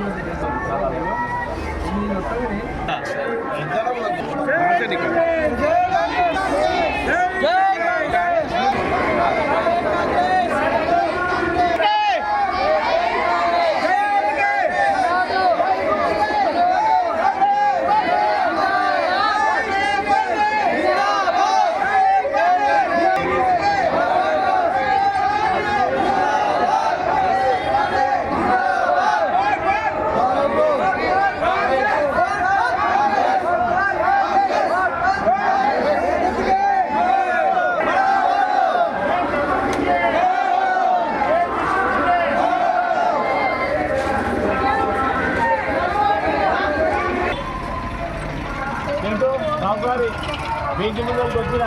ఎంత బెంచ్ ముందు వచ్చిన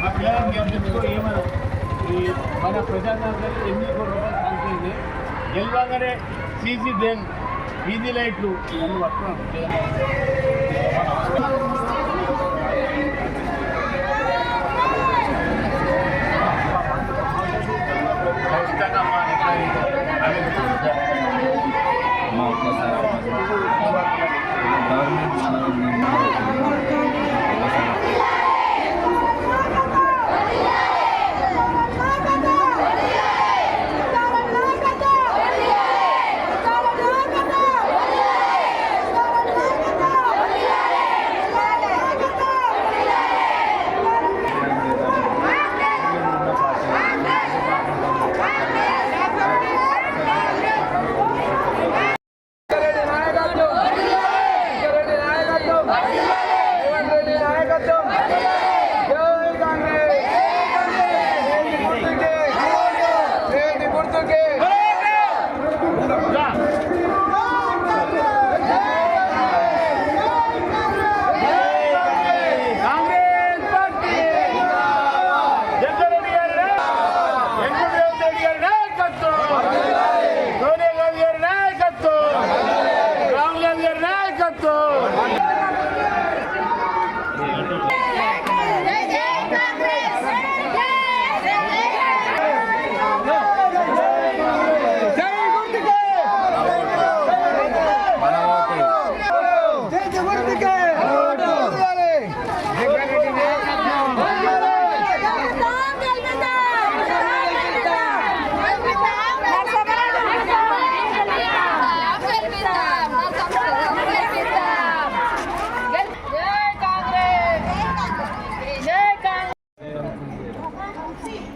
మా పిల్లలకి గెలిపించుకో ఏమను ఈ మన ప్రజాతంత్రం ఎనిమిది కోట్ల రూపాయలు సాధించింది గెలవగానే సీసీ డ్రైన్ వీధి లైట్లు ఇవన్నీ పట్టుకున్నాం.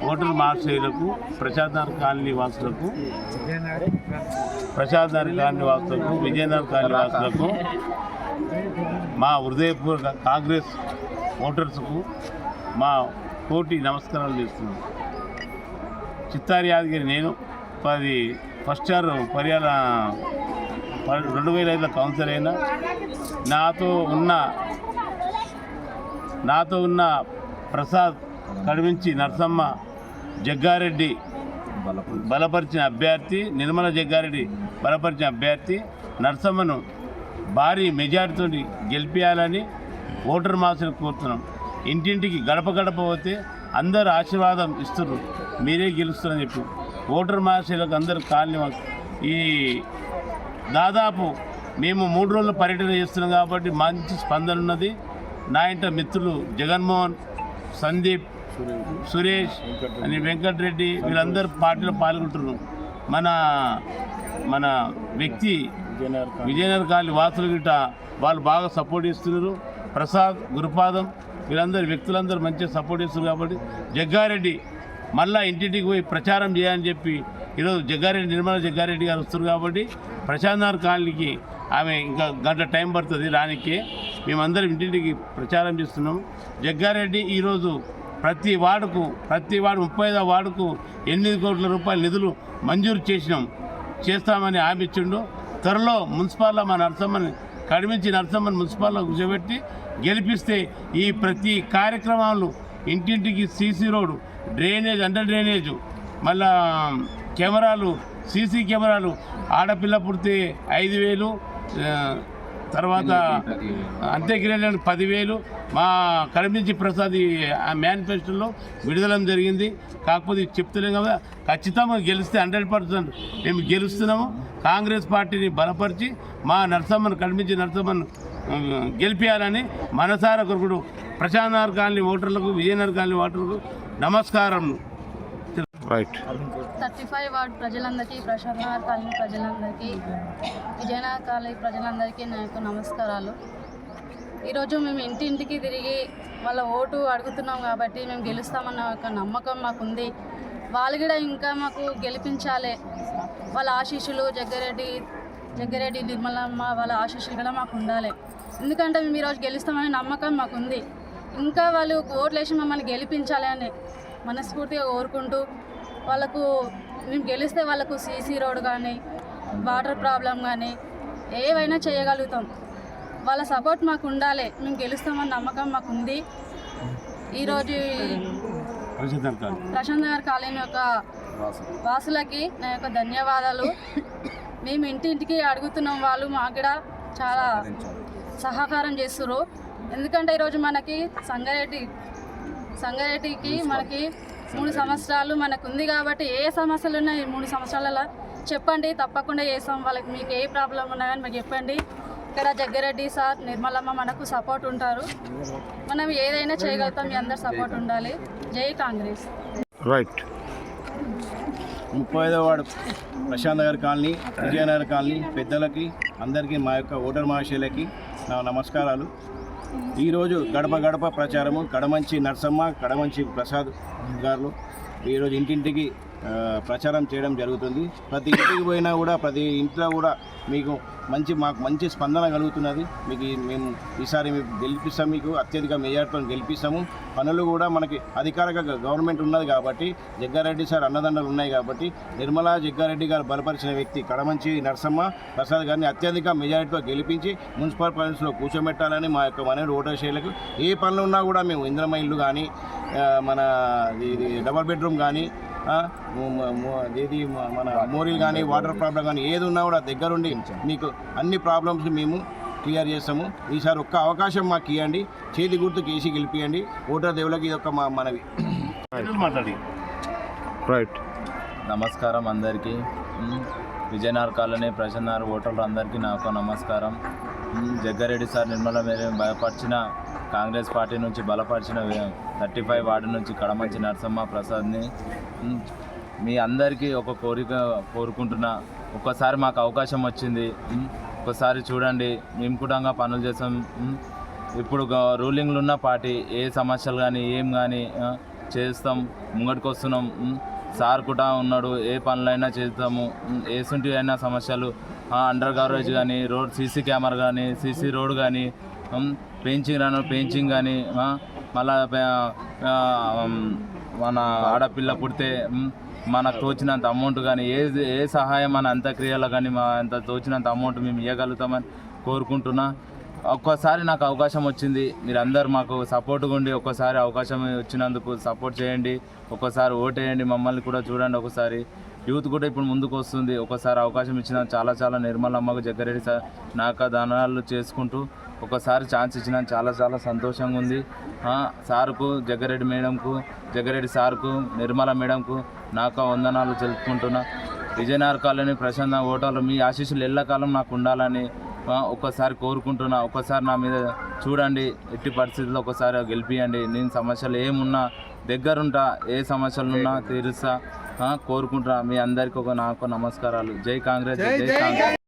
ఓటర్ మార్చేయులకు ప్రసాద్ కాలనీ వాసులకు ప్రసాద్ కాలనీ వాసులకు విజయనగర్ కాలనీ వాసులకు మా హృదయపూర్వక కాంగ్రెస్ ఓటర్స్కు మా కోటి నమస్కారాలు చేస్తున్నాం. చిత్తారి యాదగిరి నేను పది ఫస్ట్ ఇయర్ పర్యాల ప- రెండు వేల ఐదులో కౌన్సిలర్ అయినా. నాతో ఉన్న నాతో ఉన్న ప్రసాద్ కడిమించి నరసమ్మ జగ్గారెడ్డి బలపరిచిన అభ్యర్థి నిర్మల జగ్గారెడ్డి బలపరిచిన అభ్యర్థి నరసమ్మను భారీ మెజార్టీతో గెలిపించాలని ఓటర్ మాసులు కోరుతున్నాం. ఇంటింటికి గడప గడప పోతే అందరు ఆశీర్వాదం ఇస్తున్నారు మీరే గెలుస్తారని చెప్పి ఓటర్ మహాశైలకు అందరు కాలనీ ఈ దాదాపు మేము మూడు రోజులు పర్యటన చేస్తున్నాం కాబట్టి మంచి స్పందన ఉన్నది. నా ఇంట మిత్రులు జగన్మోహన్ సందీప్ సురేష్. అని వెంకటరెడ్డి వీళ్ళందరూ పార్టీలో పాల్గొంటున్నారు. మన మన వ్యక్తి విజయనగర్ కాలనీ. వాసులు గిట్ట వాళ్ళు బాగా సపోర్ట్ ఇస్తున్నారు ప్రసాద్ గురుపాదం వీళ్ళందరూ వ్యక్తులందరూ మంచిగా సపోర్ట్ ఇస్తున్నారు కాబట్టి జగ్గారెడ్డి మళ్ళా ఇంటింటికి పోయి ప్రచారం చేయాలని చెప్పి ఈరోజు జగ్గారెడ్డి నిర్మల జగ్గారెడ్డి గారు వస్తున్నారు కాబట్టి ప్రశాంత్ కాలనీకి ఆమె ఇంకా గంట టైం పడుతుంది రానికి. మేమందరం ఇంటింటికి ప్రచారం చేస్తున్నాం జగ్గారెడ్డి ఈరోజు ప్రతి వార్డుకు ప్రతి వార్డు ముప్పై ఐదో వార్డుకు ఎనిమిది కోట్ల రూపాయల నిధులు మంజూరు చేసినాం. చేస్తామని హామీ ఇచ్చిండు. త్వరలో మున్సిపాల్లో మా నరసమ్మని కడిమించి నరసమ్మని మున్సిపాల్లో కూర్చోబెట్టి గెలిపిస్తే ఈ ప్రతి కార్యక్రమాలు ఇంటింటికి CC road drainage under drainage మళ్ళా కెమెరాలు సీసీ కెమెరాలు ఆడపిల్ల పుడితే ఐదు వేలు తర్వాత అంత్యక్రియలకు పదివేలు. మా కరిమించి ప్రసాద్ ఆ మేనిఫెస్టోలో విడుదల జరిగింది. కాకపోతే చెప్తున్నాం కదా. ఖచ్చితంగా గెలిస్తే హండ్రెడ్ పర్సెంట్ మేము గెలుస్తున్నాము. కాంగ్రెస్ పార్టీని బలపరిచి మా నరసమ్మను కనిపించి నరసమ్మను గెలిపించాలని మనసార కొరకుడు ప్రశాంత్ కాలనీ ఓటర్లకు విజయనగర్ కాలనీ ఓటర్లకు నమస్కారం రైట్ థర్టీ ఫైవ్ వార్డ్ ప్రజలందరికీ ప్రశాంత్ కాలనీ ప్రజలందరికీ విజయనగర్ కాలనీ ప్రజలందరికీ నా యొక్క నమస్కారాలు. ఈరోజు మేము ఇంటింటికి తిరిగి వాళ్ళ ఓటు అడుగుతున్నాం కాబట్టి మేము గెలుస్తామన్న ఒక నమ్మకం మాకుంది. వాళ్ళు కూడా ఇంకా మాకు గెలిపించాలి. వాళ్ళ ఆశీస్సులు జగ్గారెడ్డి జగ్గారెడ్డి నిర్మలమ్మ వాళ్ళ ఆశీస్సులు కూడా మాకు ఉండాలి. ఎందుకంటే మేము ఈరోజు గెలుస్తామనే నమ్మకం మాకుంది. ఇంకా వాళ్ళు ఓట్లు వేసి మమ్మల్ని గెలిపించాలి అని మనస్ఫూర్తిగా కోరుకుంటూ వాళ్ళకు మేము గెలిస్తే వాళ్ళకు సీసీ రోడ్ కానీ వాటర్ ప్రాబ్లం కానీ ఏవైనా చేయగలుగుతాం. వాళ్ళ సపోర్ట్ మాకు ఉండాలి. మేము గెలుస్తామన్న నమ్మకం మాకు ఉంది. ఈరోజు ప్రశాంత్ నగర్ కాలనీ యొక్క వాసులకి నా యొక్క ధన్యవాదాలు. మేము ఇంటింటికి అడుగుతున్నాం వాళ్ళు మాకు కూడా చాలా సహకారం చేస్తున్నారు ఎందుకంటే ఈరోజు మనకి సంగారెడ్డి సంగారెడ్డికి మనకి మూడు సంవత్సరాలు మనకు ఉంది కాబట్టి ఏ సమస్యలు ఉన్నాయి ఈ మూడు సంవత్సరాలలో చెప్పండి తప్పకుండా చేస్తాం వాళ్ళకి మీకు ఏ ప్రాబ్లం ఉన్నా కానీ మాకు చెప్పండి. ఇక్కడ జగ్గారెడ్డి సార్ నిర్మలమ్మ మనకు సపోర్ట్ ఉంటారు. మనం ఏదైనా చేయగలుగుతాం మీ అందరు సపోర్ట్ ఉండాలి. జై కాంగ్రెస్. రైట్ ముప్పై ఐదో ward Prashant Nagar colony Vijayanagar colony పెద్దలకి అందరికీ మా యొక్క ఓటర్ మహాశయులకి నా నమస్కారాలు. ఈరోజు గడప గడప ప్రచారము. కడమంచి నరసమ్మ కడమంచి ప్రసాద్ గారు ఈరోజు ఇంటింటికి ప్రచారం చేయడం జరుగుతుంది. ప్రతి ఇంటికి పోయినా కూడా ప్రతి ఇంట్లో కూడా మీకు మంచి మాకు మంచి స్పందన కలుగుతున్నది. మీకు మేము ఈసారి మీకు గెలిపిస్తాం మీకు అత్యధిక మెజార్టీతో గెలిపిస్తాము. పనులు కూడా మనకి అధికారిక గవర్నమెంట్ ఉన్నది కాబట్టి జగ్గారెడ్డి సార్ అన్నదండలు ఉన్నాయి కాబట్టి నిర్మలా జగ్గారెడ్డి గారు బలపరిచిన వ్యక్తి కడమంచి నరసమ్మ ప్రసాద్ గారిని అత్యధిక మెజారిటీతో గెలిపించి మున్సిపల్ ఫైనాన్స్లో కూర్చోబెట్టాలని మా యొక్క మన ఓటర్ శైలకు ఏ పనులు ఉన్నా కూడా మేము ఇంద్రమ ఇల్లు కానీ మన ఇది డబల్ బెడ్రూమ్ కానీ ఆ, ము- ము- ము- ఇది మ- మన మోరీలు కానీ వాటర్ ప్రాబ్లం కానీ ఏది ఉన్నా కూడా దగ్గరుండి మీకు అన్ని ప్రాబ్లమ్స్ మేము క్లియర్ చేస్తాము. ఈసారి ఒక్క అవకాశం మాకు ఇవ్వండి చేతి గుర్తు కేసి గెలిపియండి. ఓటర్ దేవులకి ఇది ఒక మా మనవి. మాట్లాడి? రైట్ నమస్కారం అందరికీ. విజయనగర్ కాలనీ ప్రశాంత్ నగర్ ఓటర్లు అందరికీ నా యొక్క నమస్కారం. జగ్గారెడ్డి సార్ నిర్మల మేరే బలపరిచిన కాంగ్రెస్ పార్టీ నుంచి బలపరిచిన థర్టీ ఫైవ్ వార్డు నుంచి కడమంచి నరసమ్మ ప్రసాద్ని మీ అందరికీ ఒక కోరిక కోరుకుంటున్నా ఒక్కసారి మాకు అవకాశం వచ్చింది ఒకసారి చూడండి మేము కూడా పనులు చేస్తాం ఇప్పుడు రూలింగ్లు ఉన్న పార్టీ ఏ సమస్యలు కానీ ఏం కానీ చేస్తాం ముంగటికి వస్తున్నాం సార్ కూడా ఉన్నాడు ఏ పనులైనా చేస్తాము ఉమ్, ఏసుంటి అయినా సమస్యలు అండర్ కవరేజ్ కానీ రోడ్ సీసీ కెమెరా కానీ సీసీ రోడ్ కానీ పెయించింగ్ రాను పెయించింగ్ కానీ మళ్ళీ మళ్ళా మన ఆడపిల్ల పుడితే మనకు తోచినంత అమౌంట్ కానీ ఏ ఏ సహాయం మన అంత్యక్రియలో కానీ మా అంత తోచినంత అమౌంట్ మేము ఇవ్వగలుగుతామని కోరుకుంటున్నా. ఒక్కోసారి నాకు అవకాశం వచ్చింది. మీరందరూ మాకు సపోర్ట్గా ఉండి ఒక్కసారి అవకాశం వచ్చినందుకు సపోర్ట్ చేయండి. ఒక్కసారి ఓటేయండి మమ్మల్ని కూడా చూడండి ఒకసారి. యూత్ కూడా ఇప్పుడు ముందుకు వస్తుంది. ఒకసారి అవకాశం ఇచ్చిన చాలా చాలా నిర్మలమ్మకు జగ్గారెడ్డి సార్ నాక దానాలు చేసుకుంటూ ఒకసారి ఛాన్స్ ఇచ్చిన చాలా చాలా సంతోషంగా ఉంది. సార్కు జగ్గారెడ్డి మేడంకు జగ్గారెడ్డి సార్కు నిర్మల మేడంకు నాక వందనాలు తెలుపుకుంటున్నా. విజయనగర్ కాలనీ ప్రశాంత ఓటర్లు మీ ఆశీస్సులు ఎల్లకాలం నాకు ఉండాలని ఒక్కసారి కోరుకుంటున్నా. ఒక్కసారి నా మీద చూడండి. ఎట్టి పరిస్థితుల్లో ఒకసారి గెలిపియండి. నేను సమస్యలు ఏమున్నా దగ్గరుంటా. ఏ సమస్యలు ఉన్నా తీరుస్తా. కోరుకుంటున్నా మీ అందరికీ ఒక నాకు నమస్కారాలు. జై కాంగ్రెస్. జై కాంగ్రెస్.